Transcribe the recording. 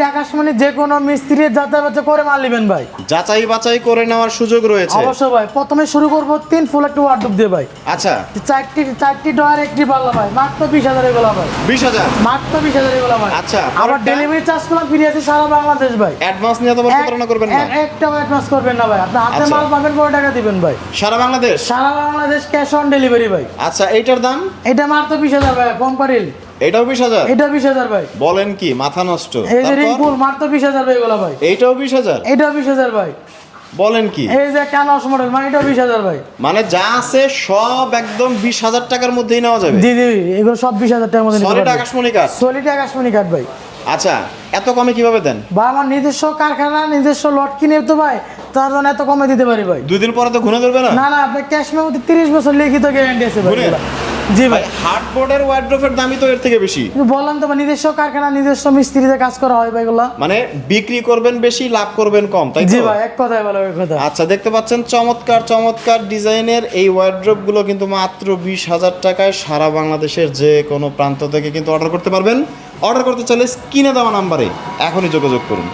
সোলিড আকাশমণি যে কোনো মিস্ত্রি যাচাই বাচ্চা করে মাল নেবেন ভাই। যাচাই বাছাই করে নেওয়ার সুযোগ রয়েছে। অবশ্যই ভাই। প্রথমে শুরু করব তিন ফুল একটু ওয়ার্ডরোব দিয়ে ভাই। আচ্ছা। চারটি চারটি ডয়ার একটি পাল্লা ভাই। মাত্র বিশ হাজার এগুলো ভাই। বিশ হাজার? মাত্র বিশ হাজার এগুলো ভাই। আচ্ছা, আবার ডেলিভারি চার্জ করলাম ফ্রি আছে সারা বাংলাদেশ ভাই। অ্যাডভান্স নিয়ে তো প্রতারণা করবেন না? এক- একটাও অ্যাডভান্স করবেন না ভাই। আপনি হাতে আচ্ছা। মাল পাবেন পরে টাকা দিবেন ভাই। সারা বাংলাদেশ? সারা বাংলাদেশ ক্যাশ অন ডেলিভারি ভাই। আচ্ছা এইটার দাম? এটা মাত্র বিশ হাজার ভাই কোম্পানির এটাও বিশ হাজার? এটা বিশ হাজার ভাই। বলেন কি মাথা নষ্ট। এই যে মাত্র বিশ হাজার ভাই এগুলো ভাই। এইটাও বিশ হাজার? এটাও বিশ হাজার ভাই। বলেন কি? এই যে ক্যানস মডেল মানে এটাও বিশ হাজার ভাই। মানে যা আছে সব একদম বিশ হাজার টাকার মধ্যেই নেওয়া যাবে। জি জি এগুলো সব বিশ হাজার টাকার মধ্যে সলিড আকাশমণি কাঠ? সলিড আকাশমণি কাঠ ভাই। আচ্ছা এত কমে কীভাবে দেন? বা আমার নিজস্ব কারখানা নিজস্ব লট কিনে তো ভাই তার জন্য এত কমে দিতে পারি ভাই। দুই দিন পরে তো ঘুরে ধরবে না? না না আপনি ক্যাশ মেমোতে তিরিশ বছর লিখিত গ্যারান্টি আছে ভাই। জি ভাই। হার্ডবোর্ডের ওয়ার্ড্রোফের দামই তো এর থেকে বেশি। বললাম তো নিজস্ব কারখানা নিজস্ব মিস্ত্রিতে কাজ করা হয় ভাই এগুলা। মানে বিক্রি করবেন বেশি লাভ করবেন কম তাই জি ভাই এক কথায় বলো এক কথা আচ্ছা দেখতে পাচ্ছেন চমৎকার চমৎকার ডিজাইনের এই ওয়ার্ড্রোপগুলো কিন্তু মাত্র বিশ হাজার টাকায় সারা বাংলাদেশের যে কোনো প্রান্ত থেকে কিন্তু অর্ডার করতে পারবেন। অর্ডার করতে চাইলে স্ক্রিনে দেওয়া নাম্বারে এখনই যোগাযোগ করুন।